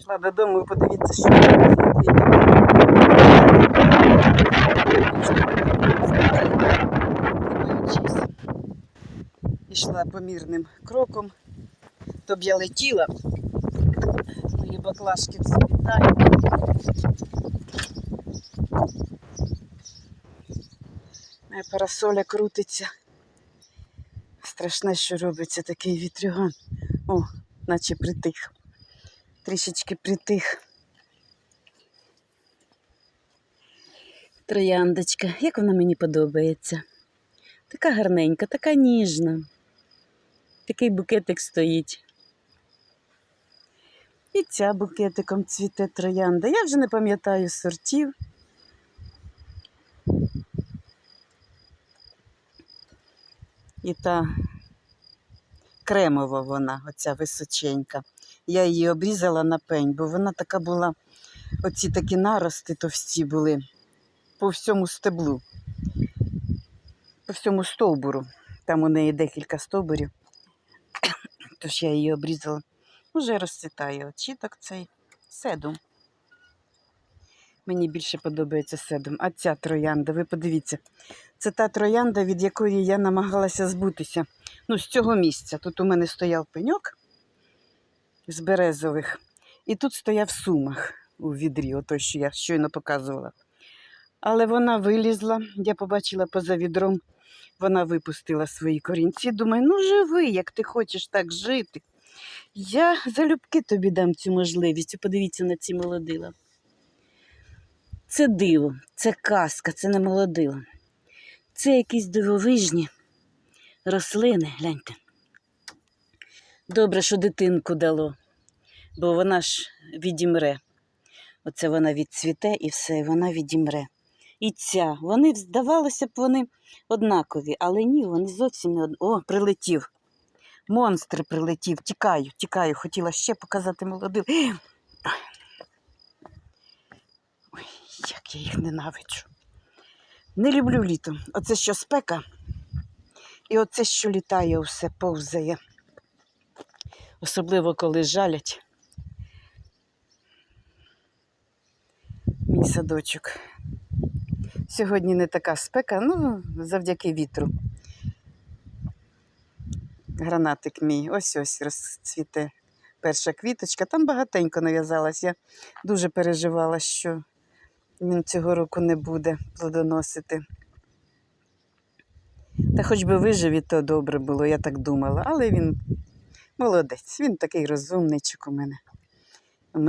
Пішла додому і подивіться, що Ішла помірним кроком, то б я летіла. Мої баклажки всі вітають. Моя парасоля крутиться. Страшне, що робиться такий вітрюган. О, наче притих. Трішечки притих. Трояндочка, як вона мені подобається. Така гарненька, така ніжна. Такий букетик стоїть. І ця букетиком цвіте троянда. Я вже не пам'ятаю сортів. І та кремова вона, оця височенька. Я її обрізала на пень, бо вона така була, оці такі нарости товсті були по всьому стеблу, по всьому стовбуру. Там у неї декілька стовбурів. Тож я її обрізала. Уже розцвітає очіток цей седум. Мені більше подобається седум. А ця троянда, ви подивіться, це та троянда, від якої я намагалася збутися. Ну, з цього місця. Тут у мене стояв пеньок з березових, і тут стояв сумах у відрі, отой, що я щойно показувала. Але вона вилізла, я побачила поза відром, вона випустила свої корінці. Думаю, ну живи, як ти хочеш так жити. Я залюбки тобі дам цю можливість. Подивіться на ці молодила. Це диво, це казка, це не молодила. Це якісь дивовижні рослини, гляньте. Добре, що дитинку дало, бо вона ж відімре. Оце вона відцвіте і все, вона відімре. І ця. Вони, здавалося б, вони однакові, але ні, вони зовсім не однакові. О, прилетів. Монстр прилетів. Тікаю, тікаю. Хотіла ще показати молодив. Ой, як я їх ненавиджу. Не люблю літо. Оце що спека, і оце, що літає, усе повзає. Особливо, коли жалять. Мій садочок. Сьогодні не така спека, ну, завдяки вітру. Гранатик мій, ось ось розцвіте перша квіточка. Там багатенько нав'язалась. Я дуже переживала, що він цього року не буде плодоносити. Та хоч би вижив, і то добре було, я так думала. Але він молодець, він такий розумничок у мене.